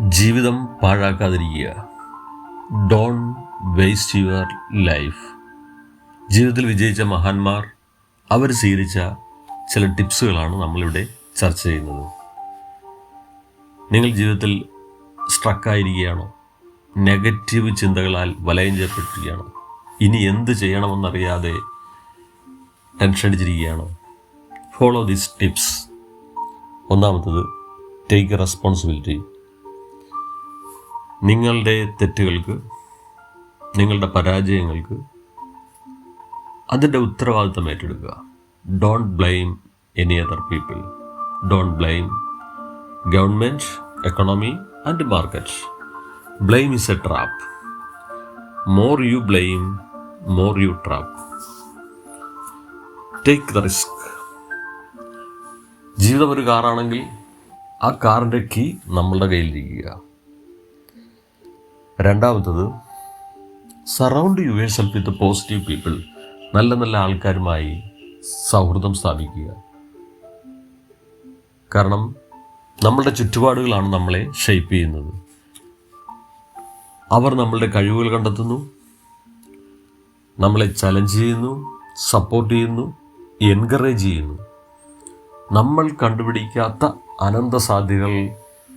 ജീവിതം പാഴാക്കാതിരിക്കുക. Don't waste your life ജീവിതത്തിൽ വിജയിച്ച മഹാന്മാർ അവർ സ്വീകരിച്ച ചില ടിപ്സുകളാണ് നമ്മളിവിടെ ചർച്ച ചെയ്യുന്നത്. നിങ്ങൾ ജീവിതത്തിൽ സ്ട്രക്കായിരിക്കുകയാണോ നെഗറ്റീവ് ചിന്തകളാൽ വലയം ചെയ്യപ്പെട്ടിരിക്കുകയാണോ ഇനി എന്ത് ചെയ്യണമെന്നറിയാതെ ടെൻഷൻ അടിച്ചിരിക്കുകയാണോ? ഫോളോ ദീസ് ടിപ്സ് ഒന്നാമത്തത് ടേക്ക് റെസ്പോൺസിബിലിറ്റി നിങ്ങളുടെ തെറ്റുകൾക്ക് നിങ്ങളുടെ പരാജയങ്ങൾക്ക് അതിന്റെ ഉത്തരവാദിത്തം ഏറ്റെടുക്കുക. Don't blame any other people don't blame government economy and markets blame is a trap more you blame more you trap take the risk ജീവിതം ഒരു കാറാണെങ്കിൽ ആ കാറിന്റെ കീ നമ്മളുടെ കയ്യിലിരിക്കുക. രണ്ടാമത്തത് surround you yourself with positive people നല്ല നല്ല ആൾക്കാരുമായി സൗഹൃദം സ്ഥാപിക്കുക. കാരണം നമ്മളുടെ ചുറ്റുപാടുകളാണ് നമ്മളെ ഷെയ്പ്പ് ചെയ്യുന്നത്. അവർ നമ്മളുടെ കഴിവുകൾ കണ്ടെത്തുന്നു നമ്മളെ ചലഞ്ച് ചെയ്യുന്നു സപ്പോർട്ട് ചെയ്യുന്നു എൻകറേജ് ചെയ്യുന്നു. നമ്മൾ കണ്ടുപിടിക്കാത്ത അനന്ത സാധ്യതകൾ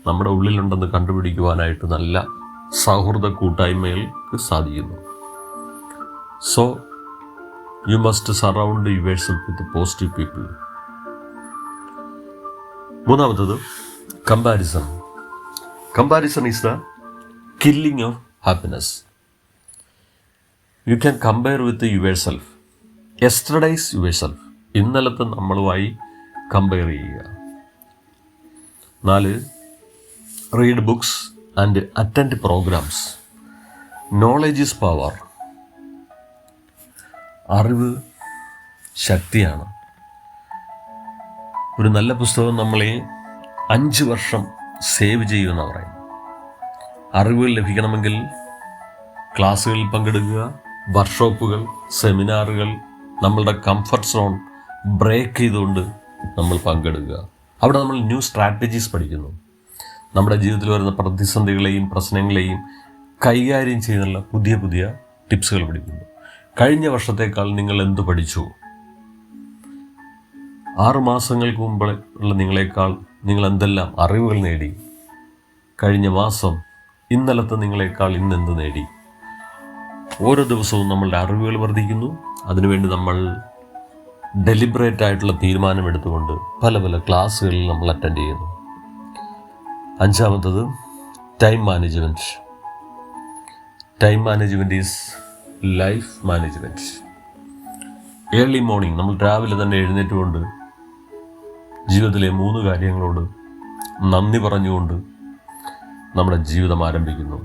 നമ്മുടെ ഉള്ളിലുണ്ടെന്ന് കണ്ടുപിടിക്കുവാനായിട്ട് നല്ല സൗഹൃദ കൂട്ടായ്മകൾക്ക് സാധിക്കുന്നു. So you must surround yourself with positive people മൂന്നാമത്തത് comparison comparison is the killing of happiness you can compare with yourself yesterday's yourself ഇന്നലത്തെ നമ്മളുമായി കമ്പയർ ചെയ്യുക. നാല് read books and attend programs knowledge is power അറിവ് ശക്തിയാണ്. ഒരു നല്ല പുസ്തകം നമ്മളെ അഞ്ച് വർഷം സേവ് ചെയ്യുമെന്ന് പറയും അറിവുകൾ ലഭിക്കണമെങ്കിൽ ക്ലാസ്സുകളിൽ പങ്കെടുക്കുക വർക്ക്ഷോപ്പുകൾ സെമിനാറുകൾ നമ്മളുടെ കംഫർട്ട് സോൺ ബ്രേക്ക് ചെയ്തുകൊണ്ട് നമ്മൾ പങ്കെടുക്കുക. അവിടെ നമ്മൾ ന്യൂ സ്ട്രാറ്റജീസ് പഠിക്കുന്നു. നമ്മുടെ ജീവിതത്തിൽ വരുന്ന പ്രതിസന്ധികളെയും പ്രശ്നങ്ങളെയും കൈകാര്യം ചെയ്യുന്നുള്ള പുതിയ പുതിയ ടിപ്സുകൾ പഠിക്കുന്നു. കഴിഞ്ഞ വർഷത്തേക്കാൾ നിങ്ങൾ എന്ത് പഠിച്ചു? ആറ് മാസങ്ങൾക്ക് മുമ്പ് ഉള്ള നിങ്ങളെക്കാൾ നിങ്ങൾ എന്തെല്ലാം അറിവുകൾ നേടി? കഴിഞ്ഞ മാസം ഇന്നലത്തെ നിങ്ങളെക്കാൾ ഇന്ന് എന്ത് നേടി? ഓരോ ദിവസവും നമ്മളുടെ അറിവുകൾ വർദ്ധിക്കുന്നു. അതിനുവേണ്ടി നമ്മൾ ഡെലിബറേറ്റ് ആയിട്ടുള്ള തീരുമാനമെടുത്തുകൊണ്ട് പല പല ക്ലാസ്സുകളിൽ നമ്മൾ അറ്റൻഡ് ചെയ്യുന്നു. അഞ്ചാമത്തത് time management time management is life management early morning നമ്മൾ രാവിലെ തന്നെ എഴുന്നേറ്റുകൊണ്ട് ജീവിതത്തിലെ മൂന്ന് കാര്യങ്ങളോട് നന്ദി പറഞ്ഞുകൊണ്ട് നമ്മുടെ ജീവിതം ആരംഭിക്കുന്നു.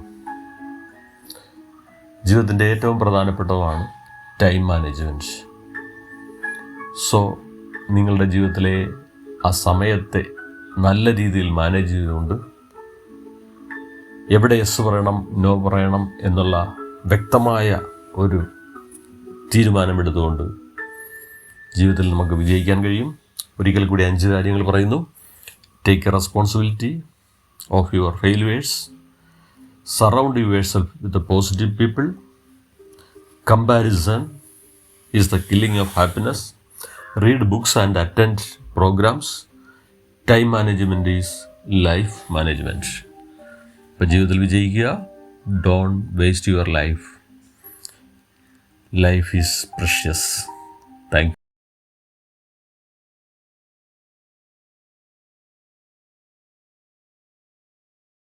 ജീവിതത്തിന്റെ ഏറ്റവും പ്രധാനപ്പെട്ടതാണ് ടൈം മാനേജ്മെന്റ് സോ നിങ്ങളുടെ ജീവിതത്തിലെ ആ സമയത്തെ നല്ല രീതിയിൽ മാനേജ് ചെയ്തുകൊണ്ട് എവിടെ യെസ് പറയണം നോ പറയണം എന്നുള്ള വ്യക്തമായ ഒരു തീരുമാനമെടുത്തുകൊണ്ട് ജീവിതത്തിൽ നമുക്ക് വിജയിക്കാൻ കഴിയും. ഒരിക്കൽ കൂടി അഞ്ച് കാര്യങ്ങൾ പറയുന്നു. Take a responsibility of your failures surround yours with with positive people comparison is the killing of happiness read books and attend programs time management is life management ഇപ്പോൾ ജീവിതത്തിൽ വിജയിക്കുക don't waste your life life is precious thank